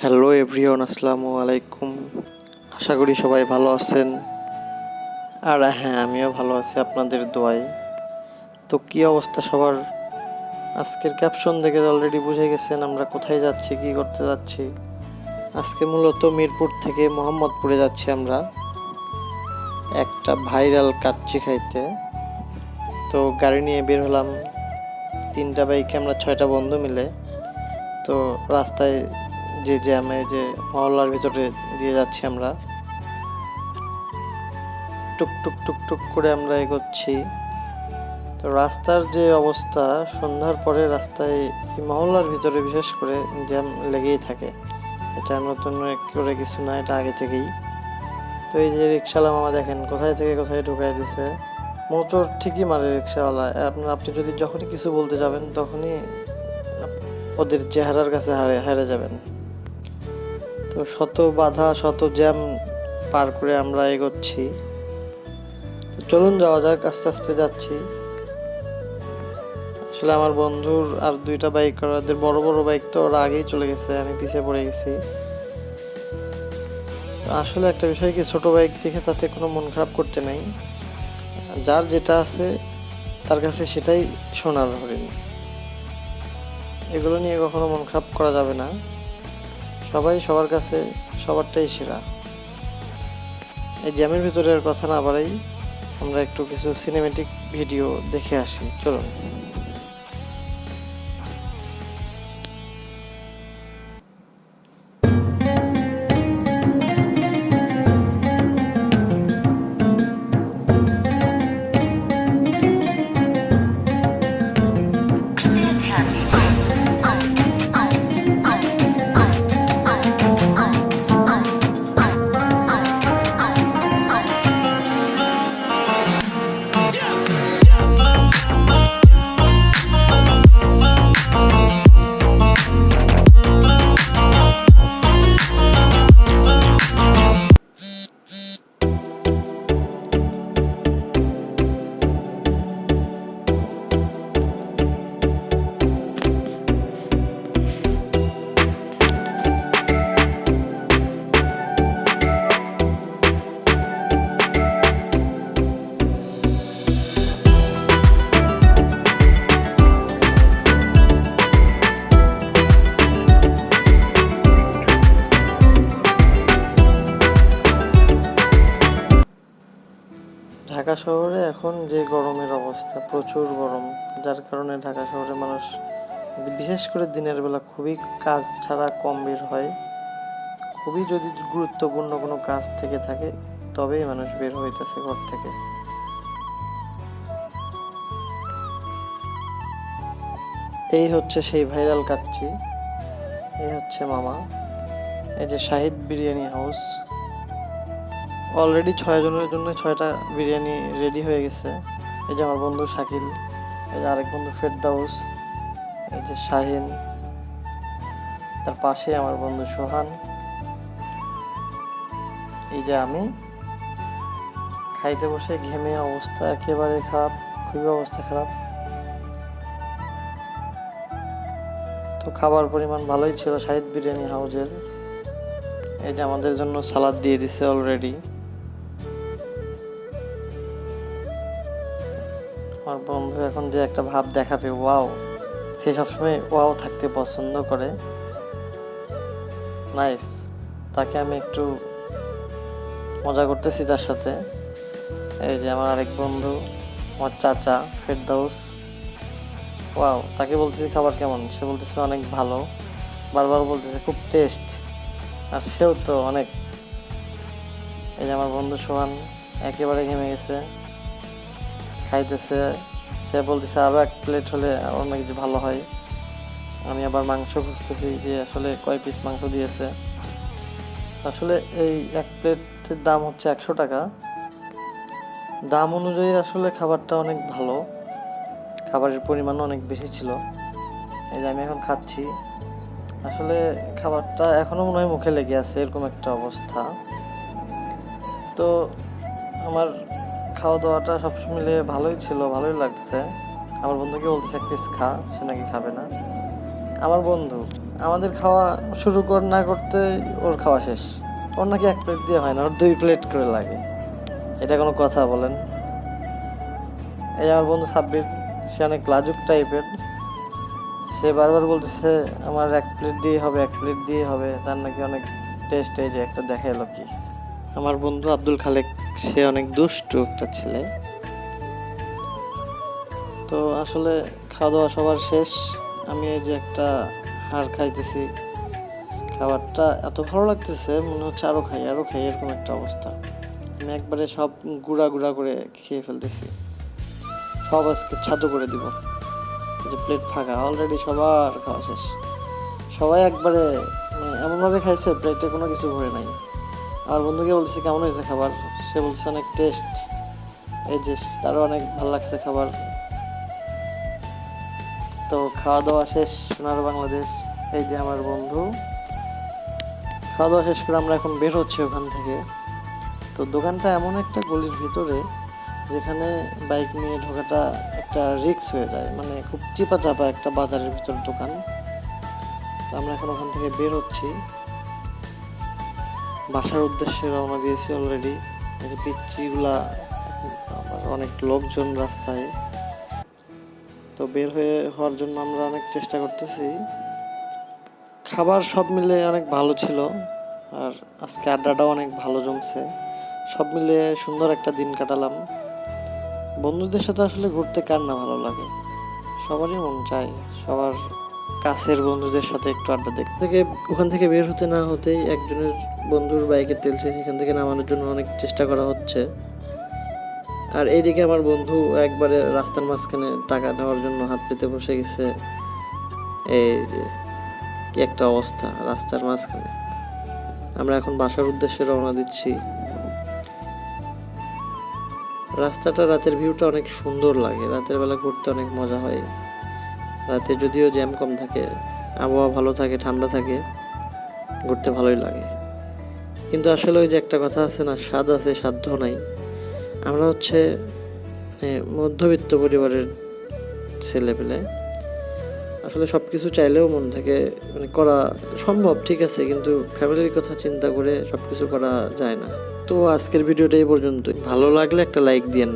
Hello everyone আসসালামু আলাইকুম। আশা করি সবাই ভালো আছেন। আর হ্যাঁ আমিও ভালো আছি আপনাদের দোয়ায়। তো কী অবস্থা সবার? আজকের ক্যাপশন দেখে অলরেডি বুঝে গেছেন আমরা কোথায় যাচ্ছি, কী করতে যাচ্ছি। আজকে মূলত মিরপুর থেকে মোহাম্মদপুরে যাচ্ছি আমরা। একটা ভাইরাল কাচ্চি খাইতে। তো গাড়ি নিয়ে বের হলাম। তিনটা বাইকে আমরা, ছয়টা বন্ধু মিলে। তো রাস্তায় যে জ্যামে, যে মহল্লার ভিতরে দিয়ে যাচ্ছি আমরা। টুক টুক টুক টুক করে আমরা এগোচ্ছি। তো রাস্তার যে অবস্থা, সন্ধ্যার পরে রাস্তায় এই মহল্লার ভিতরে বিশেষ করে জ্যাম লেগেই থাকে। এটা নতুন করে কিছু না, এটা আগে থেকেই। তো এই যে রিক্সাওয়ালা মামা দেখেন, কোথায় থেকে কোথায় ঢুকাই দিছে? মোটর ঠিকই মারে রিক্সাওয়ালা। আপনার আপনি যদি যখনই কিছু বলতে যাবেন, তখনই ওদের চেহারার কাছে হারে হারে যাবেন। তো শত বাধা, শত জ্যাম পার করে আমরা এগোচ্ছি। চলুন, যাওয়া যাক, আস্তে আস্তে যাচ্ছি। আসলে আমার বন্ধুর আর দুইটা বাইক ওদের বড় বড় বাইক তো ওরা আগেই চলে গেছে আমি পিছিয়ে পড়ে গেছি। আসলে একটা বিষয় কি, ছোট বাইক দেখে তাতে কোনো মন খারাপ করতে নাই। যার যেটা আছে, তার কাছে সেটাই সোনার হরিণ। এগুলো নিয়ে কখনো মন খারাপ করা যাবে না। সবাই সবার কাছে সবারটাই সেরা। এই জ্যামের ভিতরে আর কথা না বাড়াই, আমরা একটু কিছু সিনেমেটিক ভিডিও দেখে আসি। চলুন। ঢাকা শহরে এখন যে গরমের অবস্থা, প্রচুর গরম। যার কারণে ঢাকা শহরে মানুষ বিশেষ করে দিনের বেলা খুবই কাজ ছাড়া কম বের হয়। খুবই যদি গুরুত্বপূর্ণ কোনো কাজ থেকে থাকে, তবেই মানুষ বের হইতেছে ঘর থেকে। এই হচ্ছে সেই ভাইরাল কাচ্চি। এই হচ্ছে মামা। এই যে শাহিদ বিরিয়ানি হাউস। অলরেডি ছয় জনের জন্য ছয়টা বিরিয়ানি রেডি হয়ে গেছে। এই যে আমার বন্ধু শাকিল, এই যে আরেক বন্ধু ফেরদাউস, এই যে শাহিন, তার পাশে আমার বন্ধু সোহান। এই যে আমি, খাইতে বসে ঘেমে অবস্থা একেবারে খারাপ, খুবই অবস্থা খারাপ। তো খাবার পরিমাণ ভালোই ছিল, শাহিদ বিরিয়ানি হাউজের। এই যে আমাদের জন্য সালাদ দিয়ে দিছে অলরেডি আমার বন্ধু এখন যে একটা ভাব দেখাবে, ওয়াও। সে সবসময় ওয়াও থাকতে পছন্দ করে। নাইস। তাকে আমি একটু মজা করতেছি তার সাথে। এই যে আমার আরেক বন্ধু, আমার চাচা ফেরদাউস। ওয়াও, তাকে বলতেছি খাবার কেমন? সে বলতেছে অনেক ভালো। বারবার বলতেছে, খুব টেস্ট। আর সেও তো অনেক। এই যে আমার বন্ধু সোহান, একেবারে ঘেমে গেছে। খাইতেছে, সে বলতেছে আরও এক প্লেট হলে অনেক কিছু ভালো হয়। আমি আবার মাংস খুঁজতেছি যে আসলে কয় পিস মাংস দিয়েছে। আসলে এই এক প্লেটের দাম হচ্ছে একশো টাকা। দাম অনুযায়ী আসলে খাবারটা অনেক ভালো। খাবারের পরিমাণও অনেক বেশি ছিল। এই যে আমি এখন খাচ্ছি। আসলে খাবারটা এখনও মনে হয় মুখে লেগে আছে, এরকম একটা অবস্থা। তো আমার খাওয়া দাওয়াটা সব মিলে ভালোই ছিল, ভালোই লাগছে। আমার বন্ধুকে বলতেছে, এক পিস খা, সে নাকি খাবে না। আমার বন্ধু, আমাদের খাওয়া শুরু কর, না করতে ওর খাওয়া শেষ। ওর নাকি এক প্লেট দিয়ে হয় না, ওর দুই প্লেট করে লাগে। এটা কোনো কথা বলেন? এই আমার বন্ধু সাব্বির, সে অনেক লাজুক টাইপের সে বারবার বলতেছে, আমার এক প্লেট দিয়ে হবে, এক প্লেট দিয়ে হবে। তার নাকি অনেক টেস্ট এই যে একটা দেখা এলো কি। আমার বন্ধু আব্দুল খালেক সে অনেক দুষ্টু একটা ছেলে। তো আসলে খাওয়া দাওয়া সবার শেষ। আমি এই যে একটা হাড় খাইতেছি, খাবারটা এত ভালো লাগতেছে, মনে হচ্ছে আরও খাই আরও খাই, এরকম একটা অবস্থা। আমি একবারে সব গুঁড়া গুঁড়া করে খেয়ে ফেলতেছি। সব আজকে ছাদু করে দিব। যে প্লেট ফাঁকা অলরেডি সবার খাওয়া শেষ। সবাই একবারে মানে এমনভাবে খাইছে প্লেটে কোনো কিছু ভরে নাই। আমার বন্ধুকে বলছি কেমন হয়েছে খাবার? সে বলছে অনেক টেস্ট এই যে তারও অনেক ভালো লাগছে খাবার। তো খাওয়া দাওয়া শেষ, সোনার বাংলাদেশ। এই যে আমার বন্ধু। খাওয়া দাওয়া শেষ করে আমরা এখন বের হচ্ছি ওখান থেকে। তো দোকানটা এমন একটা গলির ভিতরে, যেখানে বাইক নিয়ে ঢোকাটা একটা রিস্ক হয়ে যায়। মানে খুব চিপা চাপা একটা বাজারের ভিতর দোকান। তো আমরা এখন ওখান থেকে বের হচ্ছি। বাসার উদ্দেশ্যে রওনা দিয়েছি অলরেডি পিচ্ছিগুলা আবার অনেক লোকজন রাস্তায়। তো বের হয়ে হওয়ার জন্য আমরা অনেক চেষ্টা করতেছি। খাবার সব মিলে অনেক ভালো ছিল, আর আজকে আড্ডাটাও অনেক ভালো জমছে। সব মিলে সুন্দর একটা দিন কাটালাম। বন্ধুদের সাথে আসলে ঘুরতে কার না ভালো লাগে? সবারই মন চায়, সবার কাছের বন্ধুদের সাথে একটু আড্ডা দেখতে থেকে, ওখান থেকে বের হতে না হতেই একজনের বন্ধুর বাইকের তেল শেষ সেখান থেকে নামানোর জন্য অনেক চেষ্টা করা হচ্ছে। আর এইদিকে আমার বন্ধু একবারে রাস্তার মাঝখানে টাকা নেওয়ার জন্য হাত পেতে বসে গেছে। এই যে, কি একটা অবস্থা, রাস্তার মাঝখানে। আমরা এখন বাসার উদ্দেশ্যে রওনা দিচ্ছি। রাস্তাটা রাতের ভিউটা অনেক সুন্দর লাগে, রাতের বেলা ঘুরতে অনেক মজা হয়। রাতে যদিও জ্যাম কম থাকে, আবহাওয়া ভালো থাকে, ঠান্ডা থাকে, ঘুরতে ভালোই লাগে। কিন্তু আসলে ওই যে একটা কথা আছে না, স্বাদ আছে, সাধ্য নাই। আমরা হচ্ছে মধ্যবিত্ত পরিবারের ছেলেপেলে, আসলে সব কিছু চাইলেও মন থেকে মানে করা সম্ভব, ঠিক আছে, কিন্তু ফ্যামিলির কথা চিন্তা করে সব কিছু করা যায় না। তো আজকের ভিডিওটা এই পর্যন্তই। ভালো লাগলে একটা লাইক দিয়েন